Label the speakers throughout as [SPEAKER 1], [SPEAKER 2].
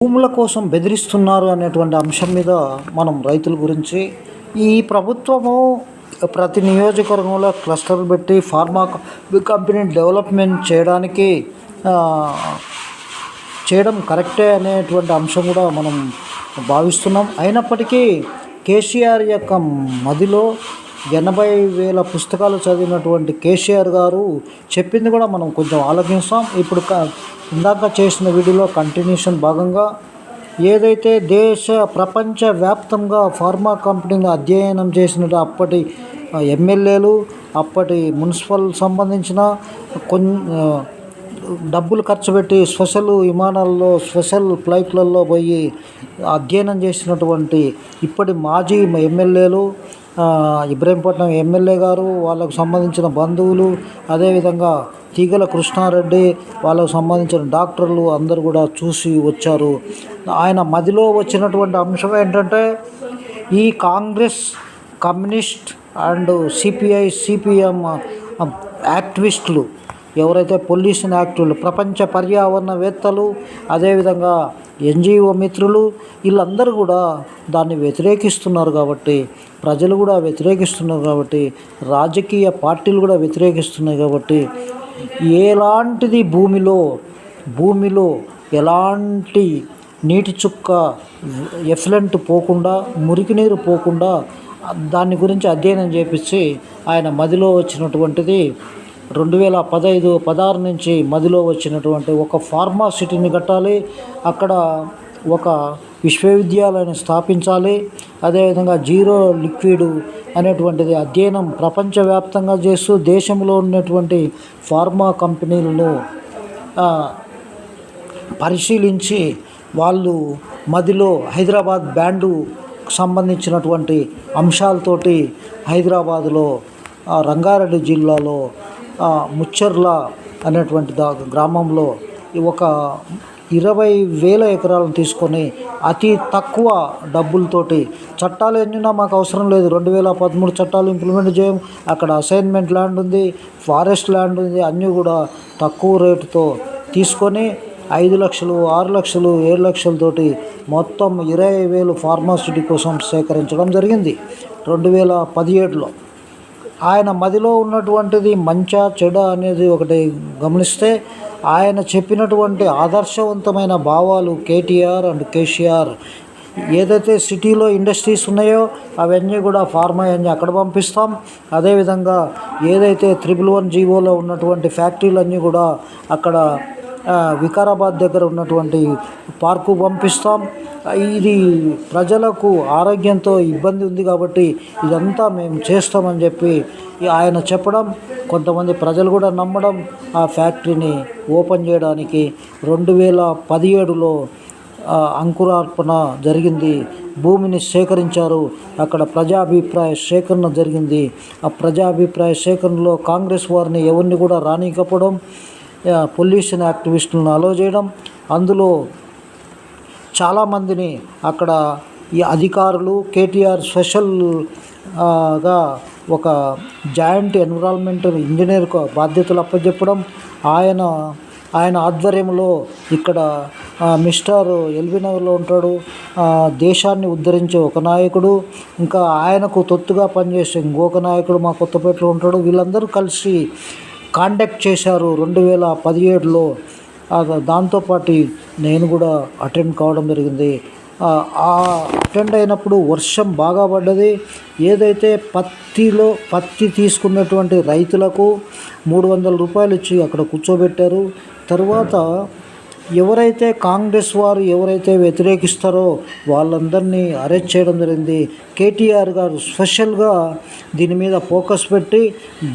[SPEAKER 1] భూముల కోసం బెదిరిస్తున్నారు అనేటువంటి అంశం మీద మనం రైతుల గురించి ఈ ప్రభుత్వము ప్రతి నియోజకవర్గంలో క్లస్టర్లు పెట్టి ఫార్మా కంపెనీ డెవలప్మెంట్ చేయడానికి చేయడం కరెక్టే అనేటువంటి అంశం కూడా మనం భావిస్తున్నాం. అయినప్పటికీ కేసీఆర్ యొక్క మదిలో ఎనభై వేల పుస్తకాలు చదివినటువంటి కేసీఆర్ గారు చెప్పింది కూడా మనం కొంచెం ఆలోచిస్తాం. ఇప్పుడు ఇందాక చేసిన వీడియోలో కంటిన్యూషన్ భాగంగా ఏదైతే దేశ ప్రపంచ వ్యాప్తంగా ఫార్మా కంపెనీని అధ్యయనం చేసిన అప్పటి ఎమ్మెల్యేలు అప్పటి మున్సిపల్ సంబంధించిన కొన్ని డబ్బులు ఖర్చు పెట్టి స్పెషల్ విమానాల్లో స్పెషల్ ఫ్లైట్లలో పోయి అధ్యయనం చేసినటువంటి ఇప్పటి మాజీ ఎమ్మెల్యేలు ఇబ్రహీంపట్నం ఎమ్మెల్యే గారు వాళ్ళకు సంబంధించిన బంధువులు అదేవిధంగా తీగల కృష్ణారెడ్డి వాళ్ళకు సంబంధించిన డాక్టర్లు అందరు కూడా చూసి వచ్చారు. ఆయన మదిలో వచ్చినటువంటి అంశం ఏంటంటే ఈ Congress communist and CPI CPM యాక్టివిస్టులు ఎవరైతే పొల్యూషన్ యాక్టులు ప్రపంచ పర్యావరణవేత్తలు అదేవిధంగా ఎన్జిఓ మిత్రులు వీళ్ళందరూ కూడా దాన్ని వ్యతిరేకిస్తున్నారు కాబట్టి ప్రజలు కూడా వ్యతిరేకిస్తున్నారు కాబట్టి రాజకీయ పార్టీలు కూడా వ్యతిరేకిస్తున్నాయి కాబట్టి ఎలాంటిది భూమిలో భూమిలో ఎలాంటి నీటి చుక్క ఎఫ్లెంట్ పోకుండా మురికి నీరు పోకుండా దాని గురించి అధ్యయనం చేపించి ఆయన మదిలో వచ్చినటువంటిది రెండు వేల పదహైదు పదహారు నుంచి మదిలో వచ్చినటువంటి ఒక ఫార్మాసిటీని కట్టాలి. అక్కడ ఒక విశ్వవిద్యాలయాన్ని స్థాపించాలి. అదేవిధంగా జీరో లిక్విడ్ అనేటువంటిది అధ్యయనం ప్రపంచవ్యాప్తంగా చేస్తూ దేశంలో ఉన్నటువంటి ఫార్మా కంపెనీలను పరిశీలించి వాళ్ళు మదిలో హైదరాబాద్ బ్యాండు సంబంధించినటువంటి అంశాలతోటి హైదరాబాదులో రంగారెడ్డి జిల్లాలో ముచ్చర్ల అనేటువంటి దా గ్రామంలో ఒక ఇరవై వేల ఎకరాలను తీసుకొని అతి తక్కువ డబ్బులతోటి చట్టాలు ఎన్నినా మాకు అవసరం లేదు. రెండు వేల పదమూడు చట్టాలు ఇంప్లిమెంట్ చేయం. అక్కడ అసైన్మెంట్ ల్యాండ్ ఉంది ఫారెస్ట్ ల్యాండ్ ఉంది అన్నీ కూడా తక్కువ రేటుతో తీసుకొని ఐదు లక్షలు ఆరు లక్షలు ఏడు లక్షలతోటి మొత్తం ఇరవై వేలు ఫార్మాసిటీ కోసం సేకరించడం జరిగింది. రెండు వేల పదిహేడులో ఆయన మదిలో ఉన్నటువంటిది మంచా చెడ అనేది ఒకటి గమనిస్తే ఆయన చెప్పినటువంటి ఆదర్శవంతమైన భావాలు కేటీఆర్ అండ్ కేసీఆర్. ఏదైతే సిటీలో ఇండస్ట్రీస్ ఉన్నాయో అవన్నీ కూడా ఫార్మా అన్నీ అక్కడ పంపిస్తాం. అదేవిధంగా ఏదైతే త్రిబుల్ వన్ జీవోలో ఉన్నటువంటి ఫ్యాక్టరీలన్నీ కూడా అక్కడ వికారాబాద్ దగ్గర ఉన్నటువంటి పార్కు పంపిస్తాం. ఇది ప్రజలకు ఆరోగ్యంతో ఇబ్బంది ఉంది కాబట్టి ఇదంతా మేము చేస్తామని చెప్పి ఆయన చెప్పడం కొంతమంది ప్రజలు కూడా నమ్మడం ఆ ఫ్యాక్టరీని ఓపెన్ చేయడానికి రెండు వేల పదిహేడులో అంకురార్పణ జరిగింది. భూమిని సేకరించారు. అక్కడ ప్రజాభిప్రాయ సేకరణ జరిగింది. ఆ ప్రజాభిప్రాయ సేకరణలో కాంగ్రెస్ వారిని ఎవరిని కూడా రానికపోవడం పొల్యూషన్ యాక్టివిస్టులను అలో చేయడం అందులో చాలామందిని అక్కడ ఈ అధికారులు కేటీఆర్ స్పెషల్గా ఒక జాయింట్ ఎన్విరాన్మెంటల్ ఇంజనీర్ బాధ్యతలు అప్పచెప్పడం ఆయన ఆయన ఆధ్వర్యంలో ఇక్కడ మిస్టర్ ఎల్బీనగర్లో ఉంటాడు దేశాన్ని ఉద్ధరించే ఒక నాయకుడు ఇంకా ఆయనకు తొత్తుగా పనిచేసే ఇంకొక నాయకుడు మా కొత్తపేటలో ఉంటాడు వీళ్ళందరూ కలిసి కాంటాక్ట్ చేశారు రెండు వేల పదిహేడులో. దాంతోపాటు నేను కూడా అటెండ్ కావడం జరిగింది. ఆ అటెండ్ అయినప్పుడు వర్షం బాగా పడ్డది. ఏదైతే పత్తిలో పత్తి తీసుకున్నటువంటి రైతులకు మూడు వందల రూపాయలు ఇచ్చి అక్కడ కూర్చోబెట్టారు. తర్వాత ఎవరైతే కాంగ్రెస్ వారు ఎవరైతే వ్యతిరేకిస్తారో వాళ్ళందరినీ అరెస్ట్ చేయడం జరిగింది. కేటీఆర్ గారు స్పెషల్గా దీని మీద ఫోకస్ పెట్టి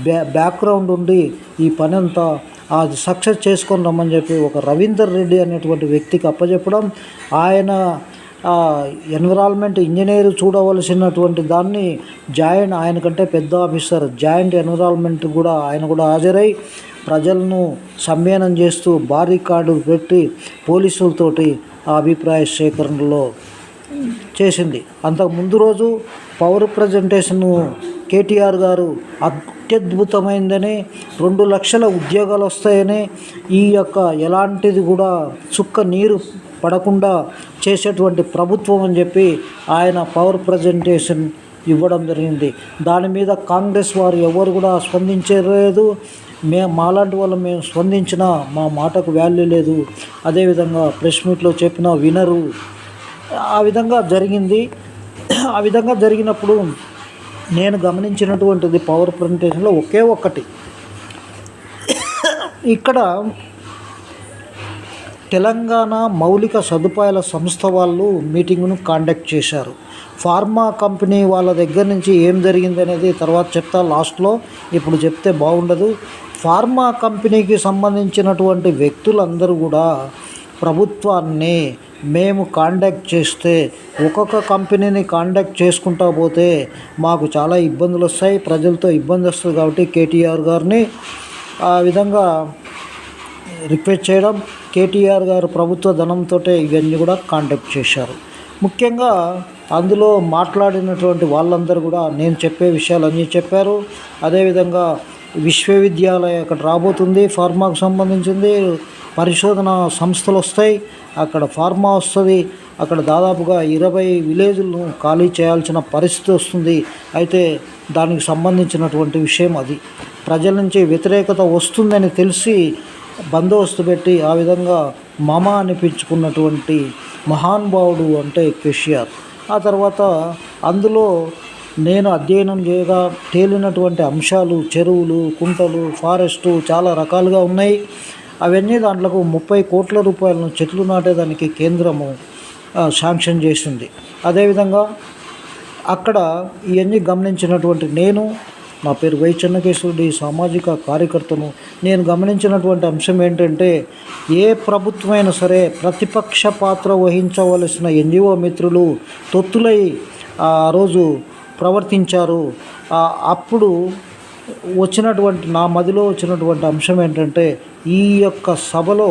[SPEAKER 1] బ్యా బ్యాక్గ్రౌండ్ ఉండి ఈ పని అంతా అది సక్సెస్ చేసుకొని రమ్మని చెప్పి ఒక రవీందర్ రెడ్డి అనేటువంటి వ్యక్తికి అప్పచెప్పడం ఆయన ఎన్విరాన్మెంట్ ఇంజనీర్ చూడవలసినటువంటి దాన్ని జాయింట్ ఆయన కంటే పెద్ద ఆఫీసర్ జాయింట్ ఎన్విరాన్మెంట్ కూడా ఆయన కూడా హాజరై ప్రజలను సమ్మేళనం చేస్తూ భారీ కార్డు పెట్టి పోలీసులతోటి ఆ అభిప్రాయ సేకరణలో చేసింది. అంతకు ముందు రోజు పవర్ ప్రజెంటేషను కేటీఆర్ గారు అత్యద్భుతమైందని రెండు లక్షల ఉద్యోగాలు వస్తాయని ఈ యొక్క ఎలాంటిది కూడా చుక్క నీరు పడకుండా చేసేటువంటి ప్రభుత్వం అని చెప్పి ఆయన పవర్ ప్రజెంటేషన్ ఇవ్వడం జరిగింది. దాని మీద కాంగ్రెస్ వారు ఎవరు కూడా స్పందించలేదు. మేము మాలాంటి వాళ్ళు మేము స్పందించినా మా మాటకు వాల్యూ లేదు. అదేవిధంగా ప్రెస్ మీట్లో చెప్పిన వినరు. ఆ విధంగా జరిగింది. ఆ విధంగా జరిగినప్పుడు నేను గమనించినటువంటిది పవర్ ప్రజెంటేషన్లో ఒకే ఒక్కటి. ఇక్కడ తెలంగాణ మౌలిక సదుపాయాల సంస్థ వాళ్ళు మీటింగ్ను కాండక్ట్ చేశారు. ఫార్మా కంపెనీ వాళ్ళ దగ్గర నుంచి ఏం జరిగింది అనేది తర్వాత చెప్తా. లాస్ట్లో ఇప్పుడు చెప్తే బాగుండదు. ఫార్మా కంపెనీకి సంబంధించినటువంటి వ్యక్తులందరూ కూడా ప్రభుత్వాన్ని మేము కాంటాక్ట్ చేస్తే ఒక్కొక్క కంపెనీని కాంటాక్ట్ చేసుకుంటా పోతే మాకు చాలా ఇబ్బందులు వస్తాయి. ప్రజలతో ఇబ్బంది వస్తుంది కాబట్టి కేటీఆర్ గారిని ఆ విధంగా రిక్వెస్ట్ చేయడం కేటీఆర్ గారు ప్రభుత్వ ధనంతో ఇవన్నీ కూడా కాంటాక్ట్ చేశారు. ముఖ్యంగా అందులో మాట్లాడినటువంటి వాళ్ళందరూ కూడా నేను చెప్పే విషయాలు అన్నీ చెప్పారు. అదేవిధంగా విశ్వవిద్యాలయం అక్కడ రాబోతుంది ఫార్మాకు సంబంధించింది పరిశోధన సంస్థలు వస్తాయి. అక్కడ ఫార్మా వస్తుంది. అక్కడ దాదాపుగా ఇరవై విలేజ్లను ఖాళీ చేయాల్సిన పరిస్థితి వస్తుంది. అయితే దానికి సంబంధించినటువంటి విషయం అది. ప్రజల నుంచి వ్యతిరేకత వస్తుందని తెలిసి బందోబస్తు పెట్టి ఆ విధంగా మమ అనిపించుకున్నటువంటి మహానుభావుడు అంటే కేసీఆర్. ఆ తర్వాత అందులో నేను అధ్యయనం చేయగా తేలినటువంటి అంశాలు చెరువులు కుంటలు ఫారెస్టు చాలా రకాలుగా ఉన్నాయి. అవన్నీ దాంట్లకు ముప్పై కోట్ల రూపాయలను చెట్లు నాటేదానికి కేంద్రము శాంక్షన్ చేసింది. అదేవిధంగా అక్కడ ఇవన్నీ గమనించినటువంటి నేను నా పేరు వై చెన్నకేశ్వరుడి సామాజిక కార్యకర్తను. నేను గమనించినటువంటి అంశం ఏంటంటే ఏ ప్రభుత్వమైనా సరే ప్రతిపక్ష పాత్ర వహించవలసిన ఎన్జిఓ మిత్రులు తొత్తులై ఆ రోజు ప్రవర్తించారు. అప్పుడు వచ్చినటువంటి నా మదిలో వచ్చినటువంటి అంశం ఏంటంటే ఈ యొక్క సభలో